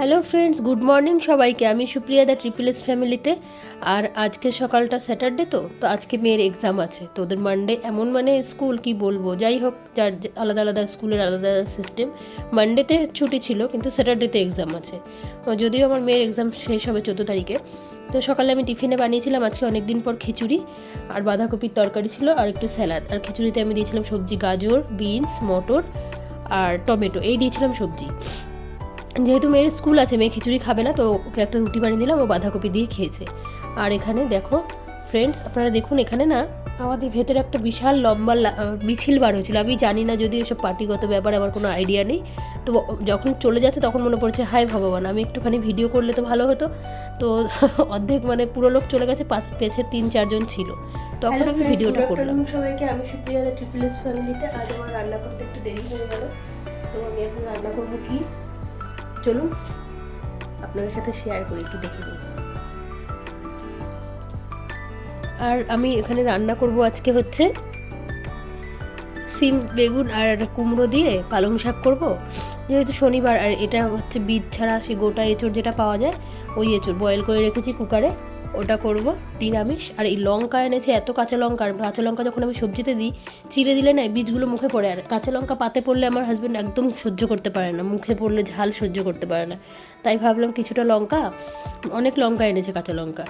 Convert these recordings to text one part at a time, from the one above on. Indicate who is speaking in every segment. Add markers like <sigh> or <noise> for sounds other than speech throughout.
Speaker 1: Hello friends good morning সবাইকে। আমি সুপ্রিয়া দা triple S ফ্যামিলিতে আর আজকে সকালটা স্যাটারডে তো তো আজকে মেয়ের এক্সাম আছে। তো ওদের মানডে এমন মানে স্কুল কি বলব? যাই হোক, যার আলাদা আলাদা স্কুলের আলাদা আলাদা সিস্টেম মানডেতে ছুটি ছিল, কিন্তু স্যাটারডেতে এক্সাম আছে। যদিও আমার মেয়ের এক্সাম শেষ হবে চোদ্দ তারিখে। তো সকালে আমি টিফিনে বানিয়েছিলাম, আজকে অনেক দিন পর খিচুড়ি আর বাঁধাকপির তরকারি ছিল আর একটু স্যালাড আর খিচুড়িতে আমি দিয়েছিলাম সবজি গাজর বিনস মটর আর টমেটো। এই দিয়েছিলাম সবজি। যেহেতু মেয়ের স্কুল আছে মেয়ে খিচুড়ি খাবে না তো ওকে একটা রুটি বানিয়ে দিলাম ও বাঁধাকপি দিয়ে খেয়েছে। আর এখানে দেখো ফ্রেন্ডস আপনারা দেখুন এখানে না আমাদের ভেতরে একটা বিশাল লম্বা মিছিল বার হয়েছিল। আমি জানি না যদি এসব পার্টিগত ব্যাপারে আমার কোনো আইডিয়া নেই। তো যখন চলে যাচ্ছে তখন মনে পড়ছে হাই ভগবান আমি একটুখানি ভিডিও করলে তো ভালো হতো। তো <laughs> অর্ধেক মানে পুরো লোক চলে গেছে পেছে তিন চারজন ছিল। তখন আমি ভিডিওটা করলাম। সবাইকে আমি সুপ্রিয়া ট্রিপল এস ফ্যামিলিতে আজ আমার রান্না করতে একটু দেরি হয়ে গেল। তো আমি এখন রান্না করব কি? চলুন, আপনাদের সাথে শেয়ার করি, একটু দেখে নিই। আর আমি এখানে রান্না করব আজকে হচ্ছে সিম, বেগুন আর কুমড়ো দিয়ে পালং শাক করব। যেহেতু শনিবার আর এটা হচ্ছে বীজ ছাড়া সে গোটা এঁচড় যেটা পাওয়া যায়, ওই এঁচড় বয়েল করে রেখেছি কুকারে ওটা করব, নিরামিষ। আর এই লঙ্কা এনেছে, এত কাঁচা লঙ্কা কাঁচা লঙ্কা যখন আমি সবজিতে দিই, চিড়ে দিলে না বীজগুলো মুখে পড়ে। আর কাঁচা লঙ্কা পাতে পড়লে আমার হাজব্যান্ড একদম সহ্য করতে পারে না, মুখে পড়লে ঝাল সহ্য করতে পারে না। তাই ভাবলাম কিছুটা লঙ্কা, অনেক লঙ্কা এনেছে কাঁচা লঙ্কা।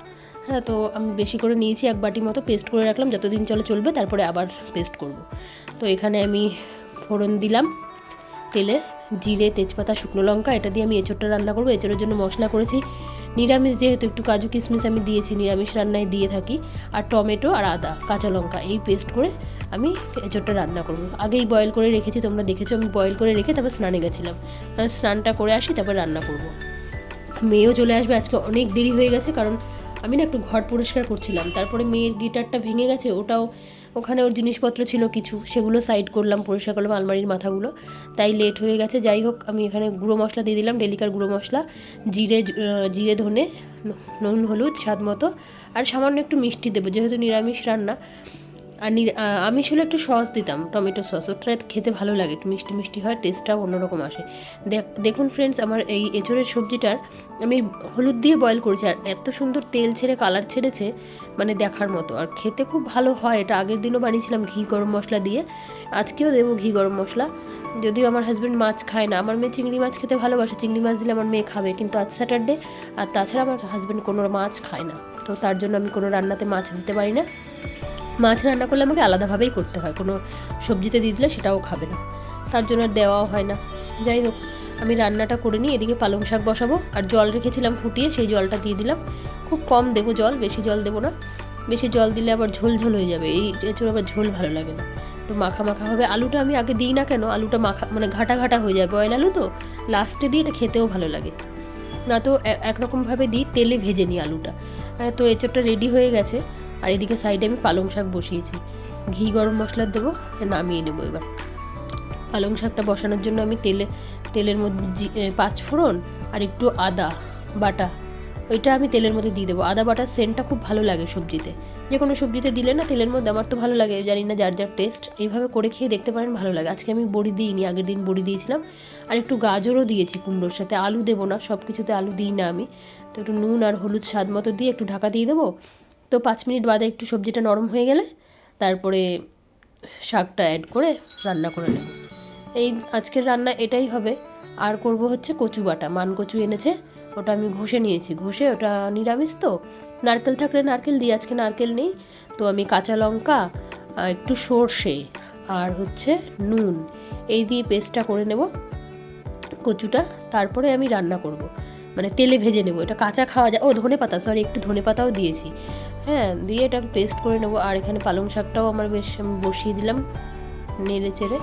Speaker 1: হ্যাঁ তো আমি বেশি করে নিয়েছি, এক বাটি মতো পেস্ট করে রাখলাম, যতদিন চলে চলবে, তারপরে আবার পেস্ট করব। তো এখানে আমি ফোড়ন দিলাম, তেলে জিরে, তেজপাতা, শুকনো লঙ্কা, এটা দিয়ে আমি এঁচোড়টা রান্না করব। এঁচোড়ের জন্য মশলা করেছি নিরামিষ যেহেতু, একটু কাজু কিশমিশ আমি দিয়েছি, নিরামিষ রান্নায় দিয়ে থাকি। আর টমেটো আর আদা, কাঁচা লঙ্কা, এই পেস্ট করে আমি এঁচোড়টা রান্না করব। আগেই বয়েল করে রেখেছি, তোমরা দেখেছ, আমি বয়েল করে রেখে তারপর স্নানে গেছিলাম। স্নানটা করে আসি, তারপর রান্না করব। মেয়েও চলে আসবে, আজকে অনেক দেরি হয়ে গেছে, কারণ আমি না একটু ঘর পরিষ্কার করছিলাম। তারপরে মেয়ের গিটারটা ভেঙে গেছে, ওটাও ওখানে ওর জিনিসপত্র ছিল কিছু, সেগুলো সাইড করলাম, পরিষ্কার করলাম, আলমারির মাথাগুলো। তাই লেট হয়ে গেছে, যাই হোক, আমি এখানে গুঁড়ো মশলা দিয়ে দিলাম, ডেলিকার গুঁড়ো মশলা, জিরে জিরে ধনে নুন, হলুদ, স্বাদ মতো, আর সামান্য একটু মিষ্টি দেবো, যেহেতু নিরামিষ রান্না। আর আহ, আমিষ একটু সস দিতাম টমেটো সস। ওটা খেতে ভালো লাগে একটু মিষ্টি মিষ্টি হয় টেস্টটাও অন্যরকম আসে। দেখ- দেখুন ফ্রেন্ডস আমার এই এঁচড়ের সবজিটার আমি হলুদ দিয়ে বয়েল করেছি আর এত সুন্দর তেল ছেড়ে কালার ছেড়েছে মানে দেখার মতো। আর খেতে খুব ভালো হয় এটা আগের দিনও বানিয়েছিলাম ঘি গরম মশলা দিয়ে আজকেও দেবো ঘি গরম মশলা। যদিও আমার হাজব্যান্ড মাছ খায় না আমার মেয়ে চিংড়ি মাছ খেতে ভালোবাসে চিংড়ি মাছ দিলে আমার মেয়ে খাবে কিন্তু আজ স্যাটারডে আর তাছাড়া আমার হাজব্যান্ড কোনো মাছ খায় না। তো তার জন্য আমি কোনো রান্নাতে মাছ দিতে পারি না। মাছ রান্না করলে আমাকে আলাদাভাবেই করতে হয়। কোনো সবজিতে দিয়ে দিলে সেটাও খাবে না। তার জন্য আর দেওয়াও হয় না। যাই হোক, আমি রান্নাটা করে নিই, এদিকে পালং শাক বসাবো। আর জল রেখেছিলাম ফুটিয়ে, সেই জলটা দিয়ে দিলাম। খুব কম দেবো জল, বেশি জল দেবো না। বেশি জল দিলে আবার ঝোল ঝোল হয়ে যাবে। এই এছাড়া আবার ঝোল ভালো লাগে না। একটু মাখা মাখা হবে। আলুটা আমি আগে দিই না কেন? আলুটা মাখা মানে ঘাটা ঘাটা হয়ে যায়। বয়েল আলু তো, লাস্টে দিয়ে এটা খেতেও ভালো লাগে। না তো একরকমভাবে দিই, তেলে ভেজে নিই আলুটা। তো এঁচড়টা রেডি হয়ে গেছে। আর এদিকে সাইডে আমি পালং শাক বসিয়েছি। ঘি গরম মশলা দেবো, নামিয়ে নেব এবার। পালং শাকটা বসানোর জন্য আমি তেলে, তেলের মধ্যে পাঁচ ফোড়ন আর একটু আদা বাটা, ওইটা আমি তেলের মধ্যে দিয়ে দেবো। আদা বাটার সেন্টটা খুব ভালো লাগে সবজিতে। যে কোনো সবজিতে দিলে না তেলের মধ্যে আমার তো ভালো লাগে, জানি না যার যার টেস্ট এইভাবে করে খেয়ে দেখতে পারেন, ভালো লাগে। আজকে আমি বড়ি দিইনি, আগের দিন বড়ি দিয়েছিলাম। আর একটু গাজরও দিয়েছি কুমড়োর সাথে। আলু দেবো না সব কিছুতে আলু দিই না আমি। তো একটু নুন আর হলুদ স্বাদ মতো দিয়ে একটু ঢাকা দিয়ে দেবো। তো পাঁচ মিনিট বাদে একটু সবজিটা নরম হয়ে গেলে তারপরে শাকটা অ্যাড করে রান্না করে নেব। এই আজকের রান্না এটাই হবে। আর করব হচ্ছে কচু বাটা। মান কচু এনেছে, ওটা আমি ঘষে নিয়েছি। ঘষে ওটা নিরামিষ তো। নারকেল থাকলে নারকেল দিই, আজকে নারকেল নেই। তো আমি কাঁচা লঙ্কা একটু সর্ষে আর হচ্ছে নুন, এই দিয়ে পেস্টটা করে নেব কচুটা। তারপরে আমি রান্না করব। মানে তেলে ভেজে নেব। এটা কাঁচা খাওয়া যায়। ও ধনে পাতা সরি একটু ধনে পাতাও দিয়েছি। হ্যাঁ দিয়ে এটা আমি পেস্ট করে নেব। আর এখানে পালং শাকটাও আমার বেশ বসিয়ে দিলাম নেড়ে চেড়ে।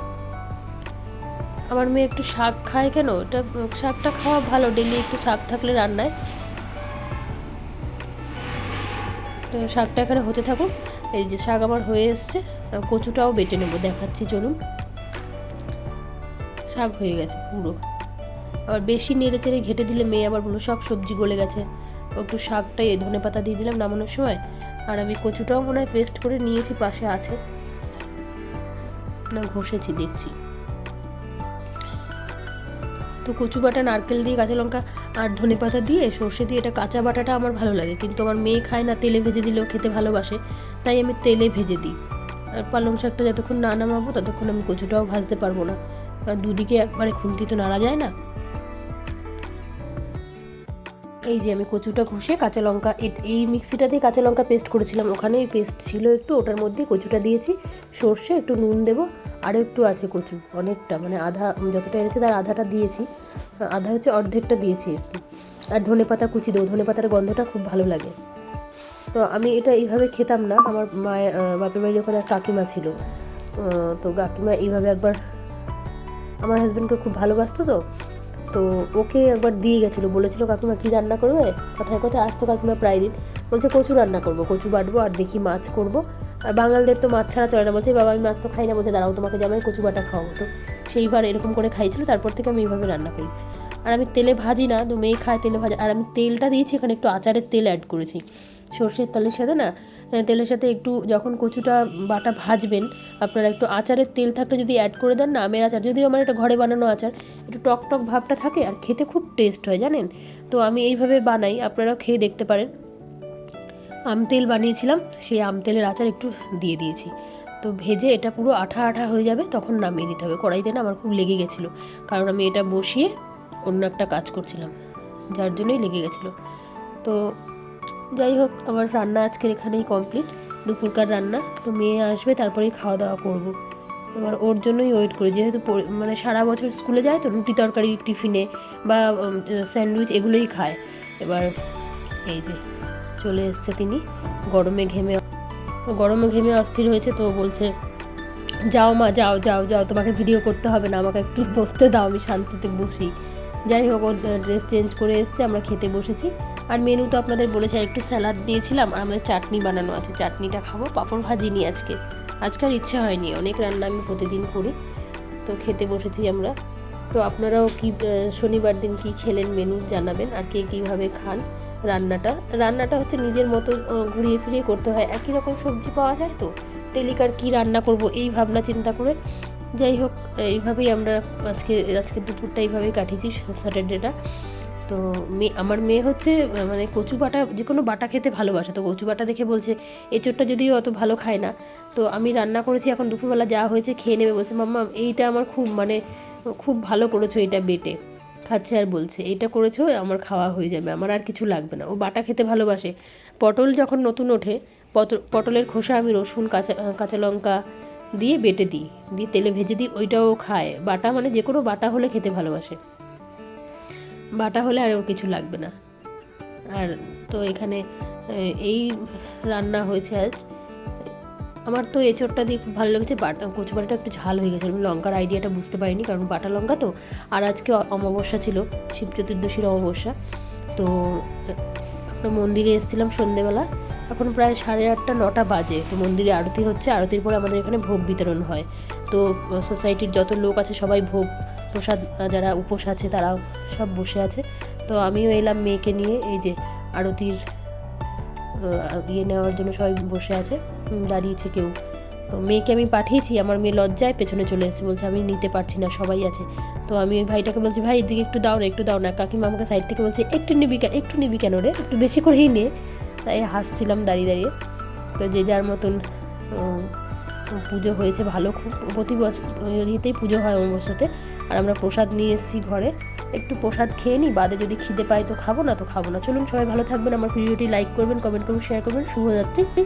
Speaker 1: আমার মেয়ে একটু শাক খায় কেন? এটা, শাকটা খাওয়া ভালো ডেলি একটু শাক থাকলে রান্নায়। তো শাকটা এখানে হতে থাকুক। এই যে শাক আমার হয়ে এসছে কচুটাও বেটে নেব, দেখাচ্ছি, চলুন। শাক হয়ে গেছে পুরো। আবার বেশি নেড়ে চেড়ে ঘেটে দিলে মেয়ে আবার বলল সব সবজি গলে গেছে। একটু শাকটাই ধনে পাতা দিয়ে দিলাম নামানোর সময়। আর আমি কচুটাও মনে হয় পেস্ট করে নিয়েছি, পাশে আছে। না, ঘষেছি, দেখছি। তো কচু বাটা, নারকেল দিয়ে কাঁচা লঙ্কা আর ধনে পাতা দিয়ে, সর্ষে দিয়ে, এটা কাঁচা বাটাটা আমার ভালো লাগে। কিন্তু আমার মেয়ে খায় না, তেলে ভেজে দিলেও খেতে ভালোবাসে। তাই আমি তেলে ভেজে দিই। আর পালং শাকটা যতক্ষণ না নামাবো, ততক্ষণ আমি কচুটাও ভাজতে পারব না। আর দুদিকে একবারে খুন্তি তো নাড়া যায় না। এই যে আমি কচুটা ঘষে কাঁচা লঙ্কা এই মিক্সিটাতেই কাঁচা লঙ্কা পেস্ট করেছিলাম। ওখানেই পেস্ট ছিল একটু, ওটার মধ্যে কচুটা দিয়েছি। সর্ষে, একটু নুন দেবো, আরও একটু আছে কচু, অনেকটা মানে আধা যতটা এনেছে তার আধাটা দিয়েছি। আধা হচ্ছে অর্ধেকটা দিয়েছি একটু। আর ধনে পাতা কুচি দেবো, ধনে পাতার গন্ধটা খুব ভালো লাগে। তো আমি এটা এইভাবে খেতাম না, আমার মায়ের বাপের বাড়ির ওখানে এক কাকিমা ছিল। তো কাকিমা এইভাবে একবার, আমার হাজব্যান্ডকে খুব ভালোবাসতো তো তো ওকে একবার দিয়ে গেছিল, বলেছিল, কাকিমা কী রান্না করবে? কথায় কথায় আসতো কাকিমা প্রায় দিন। বলছে, কচু রান্না করব, কচু বাটবো আর দেখি মাছ করব। আর বাঙালদের তো মাছ ছাড়া চলে না। বলছে, বাবা, আমি মাছ তো খাই না। বলছে, দাঁড়াও, তোমাকে জামাই কচু বাটা খাওয়াবো। তো সেইবার এরকম করে খাইছিল, তারপর থেকে আমি এইভাবে রান্না করি। আর আমি তেলে ভাজি না, তো মেয়ে খায় তেলে ভাজা। আর আমি তেলটা দিয়েছি, এখানে একটু আচারের তেল অ্যাড করেছি। সর্ষের তেলের সাথে না তেলের সাথে একটু যখন কচুটা বাটা ভাজবেন, আপনারা একটু আচারের তেল থাকলে যদি অ্যাড করে দেন না, আমের আচার, যদিও আমার এটা ঘরে বানানো আচার, একটু টক টক ভাবটা থাকে আর খেতে খুব টেস্ট হয়, জানেন? তো আমি এইভাবে বানাই, আপনারাও খেয়ে দেখতে পারেন। আম তেল বানিয়েছিলাম, সেই আম তেলের আচার একটু দিয়ে দিয়েছি। তো ভেজে এটা পুরো আঠা আঠা হয়ে যাবে, তখন নামিয়ে নিতে হবে। কড়াইতে না আমার খুব লেগে গেছিল, কারণ আমি এটা বসিয়ে অন্য একটা কাজ করছিলাম, যার জন্যই লেগে গেছিল। তো যাই হোক আমার রান্না আজকের এখানেই কমপ্লিট দুপুরকার রান্না, তো মেয়ে আসবে, তারপরেই খাওয়া দাওয়া করব। এবার ওর জন্যই ওয়েট করি। যেহেতু মানে সারা বছর স্কুলে যায়, তো রুটি তরকারি, টিফিনে বা স্যান্ডউইচ এগুলোই খায়। এবার এই যে চলে এসছে তিনি, গরমে ঘেমে গরমে ঘেমে অস্থির হয়েছে, তো বলছে, যাও মা, যাও যাও যাও, তোমাকে ভিডিও করতে হবে না, আমাকে একটু বসতে দাও, আমি শান্তিতে বসি। যাই হোক, ওর ড্রেস চেঞ্জ করে এসছে, আমরা খেতে বসেছি। আর মেনু তো আপনাদের বলেছি আর একটু স্যালাড দিয়েছিলাম, আর আমাদের চাটনি বানানো আছে। চাটনিটা খাব, পাঁপড় ভাজি নি আজকে। আজকে আর ইচ্ছা হয়নি, অনেক রান্না আমি প্রতিদিন করি, তো খেতে বসেছি আমরা। তো আপনারাও কি শনিবার দিন কি খেলেন মেনু জানাবেন, আর কে কীভাবে খান রান্নাটা। রান্নাটা হচ্ছে নিজের মতো ঘুরিয়ে ফিরিয়ে করতে হয়। একই রকম সবজি পাওয়া যায় তো? টেলিকার কি রান্না করব, এই ভাবনা চিন্তা করে। যাই হোক, এইভাবেই আমরা আজকে আজকে দুপুরটা এইভাবেই কাটিয়েছি স্যাটারডেটা তো মেয়ে আমার মেয়ে হচ্ছে মানে কচু বাটা যে কোনো বাটা খেতে ভালোবাসে, তো কচু বাটা দেখে বলছে, এঁচোড়টা যদিও অত ভালো খায় না। তো আমি রান্না করেছি, এখন দুপুরবেলা যা হয়েছে খেয়ে নেবে, বলছে, মাম্মা, এইটা আমার খুব মানে খুব ভালো করেছ এটা বেটে। খাচ্ছে আর বলছে, এইটা করেছ, আমার খাওয়া হয়ে যাবে, আমার আর কিছু লাগবে না। ও বাটা খেতে ভালোবাসে। পটল যখন নতুন ওঠে পটল পটলের খোসা আমি রসুন, কাঁচা কাঁচা লঙ্কা দিয়ে বেটে দিই, দিয়ে তেলে ভেজে দিই, ওইটাও খায়। বাটা মানে যে কোনো বাটা হলে খেতে ভালোবাসে। বাটা হলে আর ওর কিছু লাগবে না। আর তো এখানে এই রান্না হয়েছে আজ। আমার তো এঁচোড়টা দিয়ে খুব ভালো লেগেছে, বাটা কচু বাটাটা একটু ঝাল হয়ে গেছিল আমি লঙ্কার আইডিয়াটা বুঝতে পারিনি, কারণ বাটা লঙ্কা তো, আর আজকে অমাবস্যা ছিল, শিব চতুর্দশীর অমাবস্যা। তো আমরা মন্দিরে এসেছিলাম সন্ধেবেলা। এখন প্রায় সাড়ে আটটা, নটা বাজে। তো মন্দিরে আরতি হচ্ছে, আরতির পরে আমাদের এখানে ভোগ বিতরণ হয়। তো সোসাইটির যত লোক আছে, সবাই ভোগ প্রসাদ যারা উপোস আছে তারাও সব বসে আছে। তো আমিও এলাম মেয়েকে নিয়ে, এই যে আরতির ইয়ে নেওয়ার জন্য সবাই বসে আছে দাঁড়িয়েছে কেউ। তো মেয়েকে আমি পাঠিয়েছি, আমার মেয়ে লজ্জায় পেছনে চলে এসেছে, বলছে আমি নিতে পারছি না, সবাই আছে। তো আমি ওই ভাইটাকে বলছি, ভাই, এদিকে একটু দাও না, একটু দাও না। কাকিমা আমাকে সাইড থেকে বলছে, একটু নিবি কেন, একটু নিবি কেন রে? একটু বেশি করেই নে। তাই হাসছিলাম দাঁড়িয়ে দাঁড়িয়ে। তো যে যার মতন পুজো হয়েছে, ভালো খুব, প্রতি বছর পুজো হয় অমাবস্যাতে। আর আমরা প্রসাদ নিয়ে এসেছি ঘরে। একটু প্রসাদ খেয়ে নিই বাদে যদি খিদে পাই তো খাব, না তো খাব না। চলুন সবাই ভালো থাকবেন। আমার ভিডিওটি লাইক করবেন কমেন্ট করবেন শেয়ার করবেন। শুভরাত্রি।